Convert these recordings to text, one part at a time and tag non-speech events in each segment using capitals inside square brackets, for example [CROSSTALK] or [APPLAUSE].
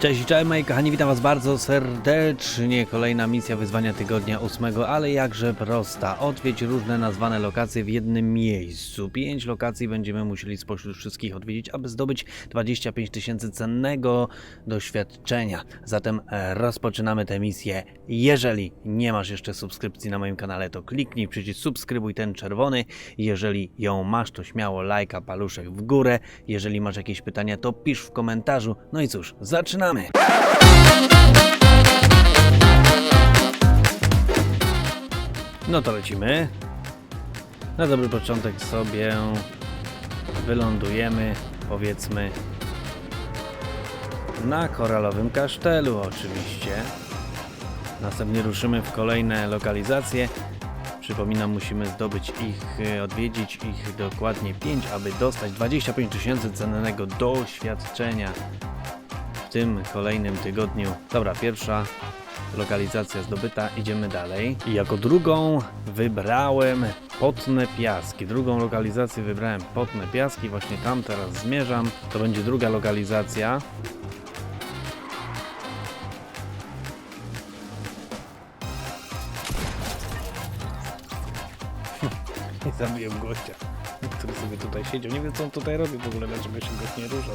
Cześć, cześć moi kochani, witam was bardzo serdecznie. Kolejna misja wyzwania tygodnia ósmego, ale jakże prosta. Odwiedź różne nazwane lokacje w jednym miejscu. Pięć lokacji będziemy musieli spośród wszystkich odwiedzić, aby zdobyć 25 tysięcy cennego doświadczenia. Zatem e, rozpoczynamy tę misję. Jeżeli nie masz jeszcze subskrypcji na moim kanale, to kliknij przycisk subskrybuj ten czerwony. Jeżeli ją masz, to śmiało lajka, paluszek w górę. Jeżeli masz jakieś pytania, to pisz w komentarzu. No i cóż, zaczynamy! No to lecimy. Na dobry początek sobie wylądujemy, powiedzmy, na koralowym kasztelu oczywiście. Następnie ruszymy w kolejne lokalizacje. Przypominam, musimy zdobyć ich, odwiedzić ich dokładnie 5, aby dostać 25 tysięcy cennego doświadczenia tym kolejnym tygodniu. Dobra, pierwsza lokalizacja zdobyta, idziemy dalej. I jako drugą wybrałem Potne Piaski. Drugą lokalizację wybrałem Potne Piaski, właśnie tam teraz zmierzam. To będzie druga lokalizacja. [LAUGHS] I zabiłem gościa, który sobie tutaj siedział. Nie wiem co on tutaj robi w ogóle, dlaczego się gość nie ruszał.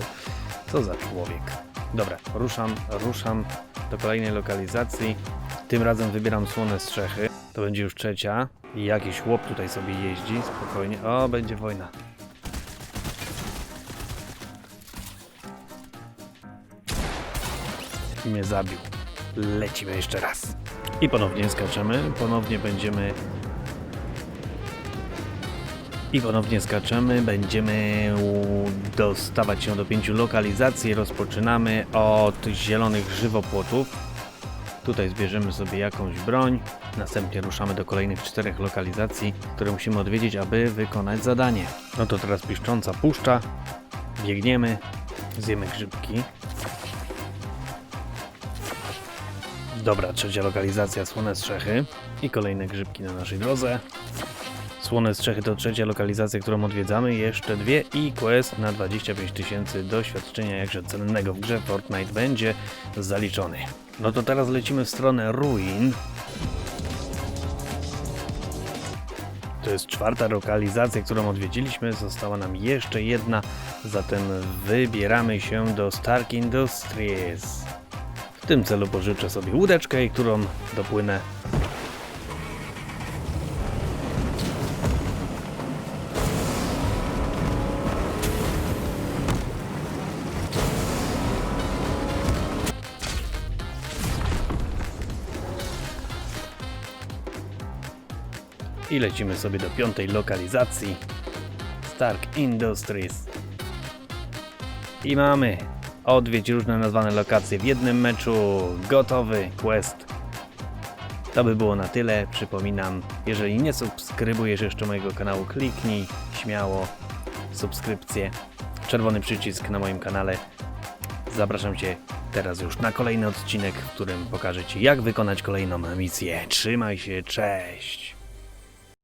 Co za człowiek. Dobra, ruszam, ruszam do kolejnej lokalizacji. Tym razem wybieram Słone Strzechy. To będzie już trzecia. I jakiś chłop tutaj sobie jeździ, spokojnie. O, będzie wojna. I mnie zabił. Lecimy jeszcze raz. I ponownie skaczemy. Ponownie będziemy i ponownie skaczemy, będziemy dostawać się do pięciu lokalizacji. Rozpoczynamy od zielonych żywopłotów. Tutaj zbierzemy sobie jakąś broń. Następnie ruszamy do kolejnych czterech lokalizacji, które musimy odwiedzić, aby wykonać zadanie. No to teraz piszcząca puszcza. Biegniemy, zjemy grzybki. Dobra, trzecia lokalizacja, słone strzechy. I kolejne grzybki na naszej drodze. Słone Strzechy to trzecia lokalizacja, którą odwiedzamy. Jeszcze dwie i quest na 25 tysięcy doświadczenia jakże cennego w grze Fortnite będzie zaliczony. No to teraz lecimy w stronę ruin. To jest czwarta lokalizacja, którą odwiedziliśmy. Została nam jeszcze jedna, zatem wybieramy się do Stark Industries. W tym celu pożyczę sobie łódeczkę, którą dopłynę I lecimy sobie do piątej lokalizacji. Stark Industries. I mamy odwiedź różne nazwane lokacje w jednym meczu. Gotowy quest. To by było na tyle. Przypominam, jeżeli nie subskrybujesz jeszcze mojego kanału, kliknij śmiało subskrypcję. Czerwony przycisk na moim kanale. Zapraszam Cię teraz już na kolejny odcinek, w którym pokażę Ci, jak wykonać kolejną misję. Trzymaj się, cześć!